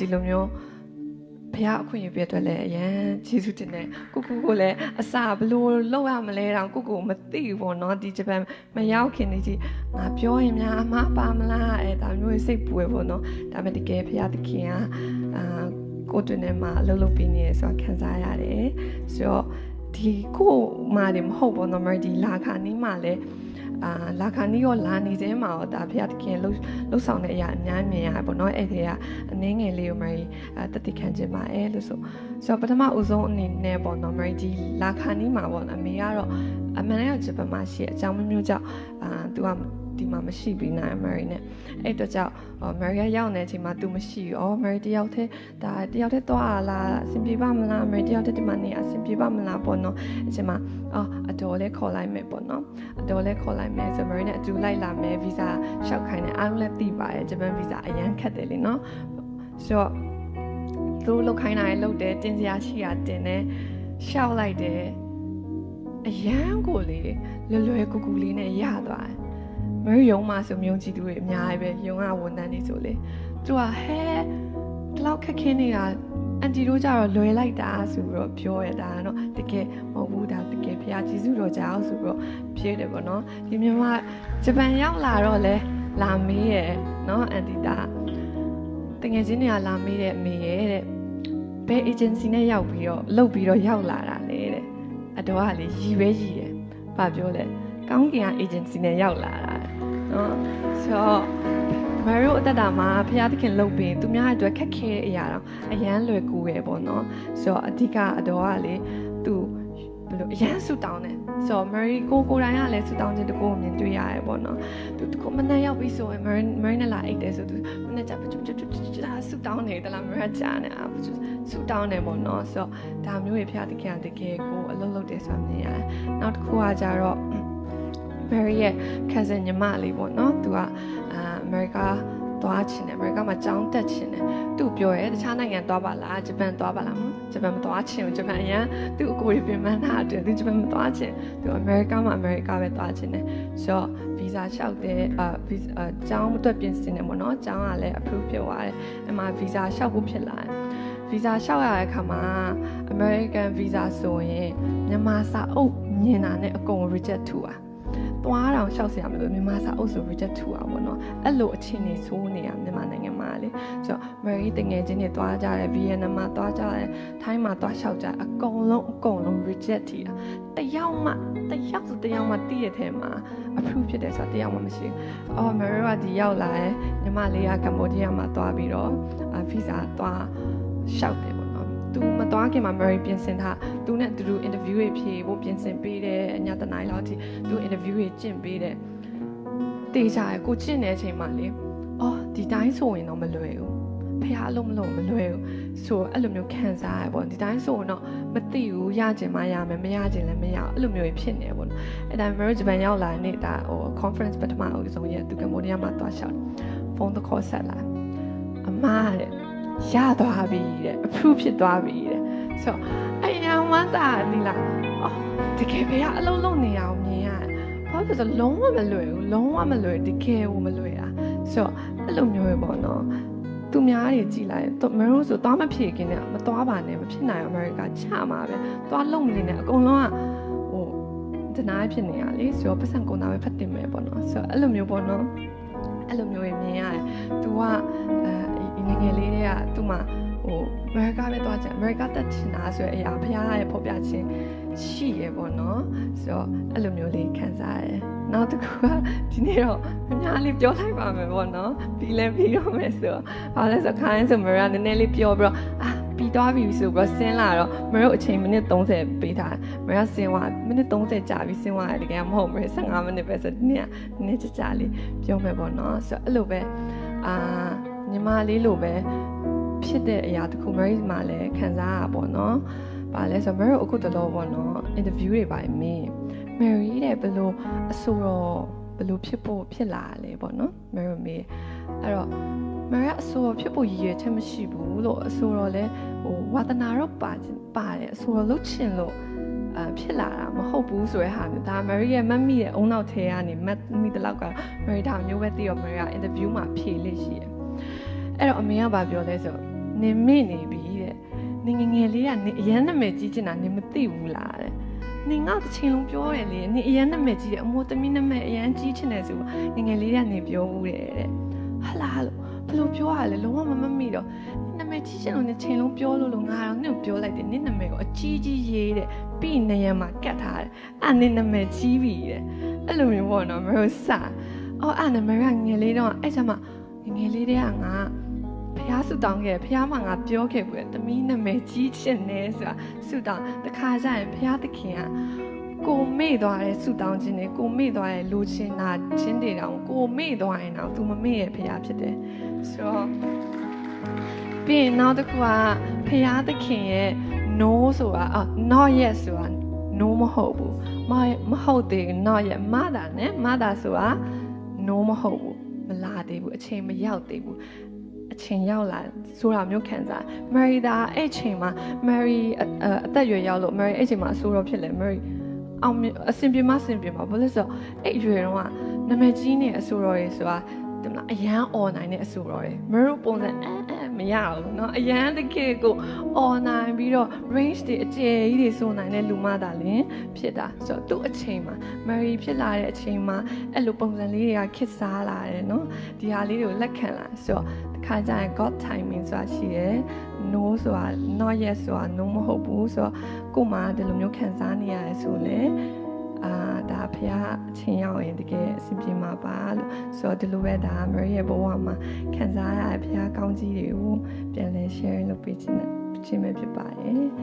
ဒီလိုမျိုးဘုရားအခွင့်အရေးပြအတွက်လည်းအရန်ကျေးဇူးတင်တယ်ကိုကိုကိုလည်းအစာဘလို့လောက်ရမလဲတောင်ကိုကိုမသိဘူးပေါ့နော်ဒီဂျပန်မရောက်ခင်နေကြီးငါပြောရင်များအမပါမလားအဲဒါမျိုးစိတ်ပူရပေါ့နော်ဒါပေမဲ့တကယ်ဘုရားသခင်ကအာကိုတွင်ထဲမှာအလုပ်လုပ်ပြီးနေရဆိုတာခံစားရတယ်ဆိုတော့ဒီကိုမှလည်းမဟုတ်ပေါ့နော်မဒီလာခါနီးမှလည်း အာလာခါနီးရောလာနေစဲမှာတော့ဒါဘုရားသခင်လှုပ်လှုပ်ဆောင်တဲ့အရာအများမြင်ရတယ်ပေါ့နော်အဲ့ဒီကအနည်းငယ်လေးကိုမရီတတိခံခြင်းပါအဲလို့ဆိုဆိုတော့ပထမဦးဆုံးအနေနဲ့ပေါ့နော်မရီဒီလာခါနီးမှာပေါ့နော်အမေကတော့ အမှန်တကယ်ဂျပန်မှာရှိတဲ့အကြောင်းမျိုးကြောင့်အာသူကဒီမှာမရှိပြီးနိုင်အမေရိနဲ့အဲ့တော့ကြောင့်အမေရိကရောက်နေတဲ့အချိန်မှာ तू မရှိဘူး။အော်အမေရိတယောက်တည်းဒါတယောက်တည်းသွားလာအဆင်ပြေပါမလားအမေရိတယောက်တည်းဒီမှာနေအဆင်ပြေပါမလားပေါ့နော်။အချိန်မှာအော်အတော်လေးခေါ်လိုက်မယ်ပေါ့နော်။အတော်လေးခေါ်လိုက်မယ်ဆိုအမေရိနဲ့အတူလိုက်လာမယ်ဗီဇာလျှောက်ခိုင်းတယ်အားလုံးလည်းသိပါတယ်ဂျပန်ဗီဇာအရန်ခက်တယ်လေနော်။ဆိုတော့သူလောက်ခိုင်းတာလည်းလုပ်တယ်တင်စရာရှိတာတင်တယ်ရှောက်လိုက်တယ် အရန်ကိုလေလွယ်လွယ်ကူကူလေးနဲ့ရသွားတယ်မရယုံမှာဆိုမြုံကြည့်သူတွေအများကြီးပဲယုံကဝန်ထမ်းနေဆိုလေသူကဟဲဒီလောက်ခက်ခင်းနေတာအန်တီတို့ကြတော့လွယ်လိုက်တာဆိုပြီးတော့ပြောရတာနော်တကယ်မဟုတ်ဘူးဒါတကယ်ဖះကျေးဇူးတော်ကြောက်ဆိုပြီးတော့ဖြေတယ်ပေါ့နော်ဒီမြန်မာဂျပန်ရောက်လာတော့လဲလာမေးရယ်နော်အန်တီတာတကယ်ချင်းတွေကလာမေးတဲ့အမေရဲ့တဲ့ဘယ် agency နဲ့ရောက်ပြီးတော့လုပ်ပြီးတော့ရောက်လာတာလေတဲ့ အတော်ကလေရည်ပဲရည်တယ်ဘာပြောလဲကောင်းကင်က agency နဲ့ရောက်လာတာနော်ဆိုတော့မရိုအသက်တာမှာဖခင်သခင်လှုပ်ပြီးသူများအတွက်ခက်ခဲတဲ့အရာတော့အရန်လွယ်ကူရဲ့ပေါ့နော်ဆိုတော့အဓိကအတော်ကလေသူဘယ်လိုအရန်ဆူတောင်းတယ်ဆိုတော့ Mary ကိုကိုတိုင်းကလည်းဆူတောင်းခြင်းတကူမြင်တွေ့ရတယ်ပေါ့နော်သူတကူမနဲ့ရောက်ပြီးဆိုရင် Mary Mary နဲ့လာအိတ်တယ်ဆိုသူမနဲ့ကြပချွတ်ချွတ်ချွတ်ချွတ်ဆူတောင်းနေတယ်လား Mary ကြားနေအာ ဆူတောင်းနေပေါ့နော်ဆိုတော့ဒါမျိုးတွေဖခင်သခင်တကယ်ကိုအလုပ်လုပ်တယ်ဆိုတာမြင်ရတယ်နောက်တစ်ခုကကြတော့ Mary ရဲ့ cousin ညီမလေးပေါ့နော်သူကအာအမေရိကသွားချင်တယ်အမေရိကမှာကျောင်းတက်ချင်တယ်သူပြောရဲတခြားနိုင်ငံသွားပါလားဂျပန်သွားပါလားဂျပန်မသွားချင်ဘူးဂျပန်အရင်သူ့အကိုကြီးပြင်ပန်းတာအတွက်သူဂျပန်မသွားချင်သူအမေရိကမှာအမေရိကပဲသွားချင်တယ်ဆိုတော့ဗီဇာလျှောက်တယ်အာဗီဇာကျောင်းအတွက်ပြင်ဆင်တယ်ပေါ့နော်ကျောင်းကလည်း approve ဖြစ်သွားတယ်အမှဗီဇာလျှောက်ဖို့ဖြစ်လာတယ် ဗီဇာလျှောက်ရတဲ့အခါမှာ American visa ဆိုရင်မြန်မာစာအုပ်မြင်တာနဲ့အကုန် reject ထူอ่ะသွားတောင်ရှောက်เสียမလို့မြန်မာစာအုပ်ဆို reject ထူအောင်ပေါ့နော်အဲ့လိုအခြေအနေဆိုးနေရမြန်မာနိုင်ငံမှာလေဆိုတော့ Mary တငယ်ချင်းတွေသွားကြတယ် Vietnam မှာသွားကြတယ်ထိုင်းမှာသွားရှောက်ကြအကုန်လုံးအကုန်လုံး reject ထီတာတယောက်မှတယောက်ဆိုတယောက်မှတည့်ရတဲ့မှာ approve ဖြစ်တယ်ဆိုတာတယောက်မှမရှိဘူး။အော် Mary ကဒီရောက်လာတယ်ညီမလေးကကမ္ဘောဒီးယားမှာသွားပြီးတော့ visa သွား ရှောက်တယ်သူမသွားခင်မှာ Mary ပြင်ဆင်ထားသူနဲ့တူတူ interview တွေဖြေဖို့ပြင်ဆင်ပေးတယ်အညာတနိုင်လောက်ထိသူ interview တွေကျင့်ပေးတယ်တေးကြရကိုကျင့်တဲ့အချိန်မှာလေအော်ဒီတိုင်းဆိုရင်တော့မလွယ်ဘူးဖះအလုံးမလို့မလွယ်ဘူးဆိုအဲ့လိုမျိုးခံစားရပေါ့ဒီတိုင်းဆိုရင်တော့မသိဘူးရကျင်မှရမယ်မရကျင်လည်းမရအဲ့လိုမျိုးဖြစ်နေပေါ့နော်အဲ့ဒါ Mary ဂျပန်ရောက်လာနေတာဟို conference ပထမအဆုံးရက်သူကမ္ဘောဒီးယားမှာသွားရှောက်ဖုန်းတခေါ်ဆက်လာအမတဲ့ ရသွားပြီတဲ့ approve ဖြစ်သွားပြီတဲ့ဆိုတော့အယံဝမ်းသာဒီလားအော်တကယ်ပဲအလုံးလုံးနေအောင်မြင်ရတယ်ဘာလို့ဆိုလုံးဝမလွယ်ဘူးလုံးဝမလွယ်တကယ်ကိုမလွယ်တာဆိုတော့အဲ့လိုမျိုးပဲပေါ့နော်သူများတွေကြည်လိုက်တော့မရိုးဆိုသွားမဖြစ်ခင်နဲ့မသွားပါနဲ့မဖြစ်နိုင်အမေရိကချမှာပဲသွားလုံနေနေအကုန်လုံးကဟိုဒနာဖြစ်နေရလေဆိုတော့ပတ်စံကုန်တာပဲဖတ်တင်မယ်ပေါ့နော်ဆိုတော့အဲ့လိုမျိုးပေါ့နော်အဲ့လိုမျိုးမြင်ရတယ်။ तू ကအဲ ငငယ်လေးတွေကသူ့မှာဟိုအမေရိကပဲသွားကြအမေရိကတက်ချင်တာဆိုတဲ့အရာဖရားရဲ့ဖော်ပြခြင်းရှိရပေါ့နော်။ဆိုတော့အဲ့လိုမျိုးလေးခံစားရတယ်။နောက်တစ်ခုကဒီနေ့တော့အများလေးပြောလိုက်ပါမယ်ပေါ့နော်။ပြီးလဲပြီးတော့မယ်ဆိုတော့ဘာလဲဆိုခိုင်းဆိုမရနည်းနည်းလေးပြောပြီးတော့အာပြီးသွားပြီဆိုပြီးတော့ဆင်းလာတော့မတို့အချိန်မိနစ်30ပေးထားမရဆင်းသွားမိနစ်30ကြာပြီးဆင်းသွားတယ်တကယ်မဟုတ်ဘူး15မိနစ်ပဲဆိုဒီနေ့ကနည်းကြာကြာလေးပြောမယ်ပေါ့နော်ဆိုတော့အဲ့လိုပဲအာ ညီမလေးလိုပဲဖြစ်တဲ့အရာတခု Mary မှာလည်းခံစားရပါတော့။ဘာလဲဆိုတော့ Mary အခုတတော်ပေါ့နော် interview တွေပါမင်း Mary တဲ့ဘယ်လိုအဆိုတော့ဘယ်လိုဖြစ်ဖို့ဖြစ်လာလဲပေါ့နော် Mary မေးအဲ့တော့ Mary အဆိုတော့ဖြစ်ဖို့ရည်ရွယ်ချက်မရှိဘူးလို့အဆိုတော့လဲဟိုဝါသနာတော့ပါပါတယ်အဆိုတော့လုပ်ချင်လို့အဖြစ်လာတာမဟုတ်ဘူးဆိုတဲ့ဟာမျိုးဒါ Mary ရဲ့မတ်မိရဲ့အုံနောက်ထဲကနေမတ်မိတလောက်က Mary ဒါမျိုးပဲသိရော Mary က interview မှာဖြေလိရှိတယ် အဲ့တော့အမေကဗာပြောလဲဆိုနင်မေ့နေပြီတဲ့နင်ငယ်ငယ်လေးကနင်အရန်နာမည်ကြီးချင်တာနင်မသိဘူးလားတဲ့နင်ငါတစ်ချိန်လုံးပြောရလေနင်အရန်နာမည်ကြီးတယ်အမိုးသမီးနာမည်အရန်ကြီးချင်တယ်ဆိုငယ်ငယ်လေးကနင်ပြောဘူးတဲ့တဲ့ဟာလာလို့ဘလို့ပြောရလဲလုံးဝမမမိတော့နင်နာမည်ကြီးချင်လို့နင်ချိန်လုံးပြောလို့လို့ငါတော့နင့်ကိုပြောလိုက်တယ်နင်နာမည်ကိုအကြီးကြီးရေးတဲ့ပြီးနေရမှာကတ်ထားတယ်အာနင်နာမည်ကြီးပြီတဲ့အဲ့လိုမျိုးပေါ့နော်မလို့စအော်အာနာမည်ကငယ်လေးတော့အဲ့ကျမှငယ်လေးတည်းကငါ ဖះဆူတောင်းခဲ့ဖះမှာငါပြောခဲ့ဘူးတမီးနာမည်ကြီးချင်နေဆိုတာဆူတောင်းတခါကျရင်ဖះသခင်ကကိုမေ့သွားတဲ့ဆူတောင်းခြင်းတွေကိုမေ့သွားတဲ့လူချင်းနာချင်းတွေတောင်ကိုမေ့သွားရင်တော့ तू မမေ့ရဲ့ဖះဖြစ်တယ်ဆိုတော့ပြီးရင်နောက်တစ်ခုကဖះသခင်ရဲ့ no ဆိုတာအာ not yet ဆိုတာ no မဟုတ်ဘူးမမဟုတ်သေးဘူး not yet မတာနဲ့မတာဆိုတာ no မဟုတ်ဘူးမလာသေးဘူးအချိန်မရောက်သေးဘူးအ ချိန်ရောက်လာဆိုတာမျိုးခံစား Mary ဒါအဲ့ချိန်မှာ Mary အအသက်အရွယ်ရောက်လို့ Mary အဲ့ချိန်မှာအဆိုးတော့ဖြစ်လေ Mary အောင်မြင်အဆင်ပြေမအဆင်ပြေမှာဘာလို့လဲဆိုတော့အဲ့အရွယ်တော့ကနာမည်ကြီးနေအဆိုးတော်ရေဆိုတာဒီမှာအရန် online နဲ့အဆိုးတော်ရေ Mary ပုံစံအဲအဲ မရဘူးเนาะအရန်တကယ်ကို online ပြီးတော့ range တွေအကျယ်ကြီးတွေဆိုနိုင်တဲ့လူမသာလင်ဖြစ်တာဆိုတော့သူ့အချိန်မှာ Mary ဖြစ်လာတဲ့အချိန်မှာအဲ့လိုပုံစံလေးတွေကခစ်စားလာတယ်เนาะဒီဟာလေးတွေကိုလက်ခံလာဆိုတော့ ခါကျရင် God timing ဆိုတာရှိရယ် no ဆိုတာ not yet ဆိုတာ no မဟုတ်ဘူးဆိုတော့ကို့မှာဒီလိုမျိုးခံစားနေရတယ်ဆိုလေအာ ဒါဖះအချင်းရောက်ရင်တကယ်အဆင်ပြေမှာပါလို့ဆိုတော့ဒီလိုပဲဒါ Mary ရဲ့ဘဝမှာခံစားရတဲ့ဖះကောင်းကြီးတွေကိုပြန်လဲ share လုပ်ပေးခြင်းနဲ့ခြင်းပဲဖြစ်ပါတယ်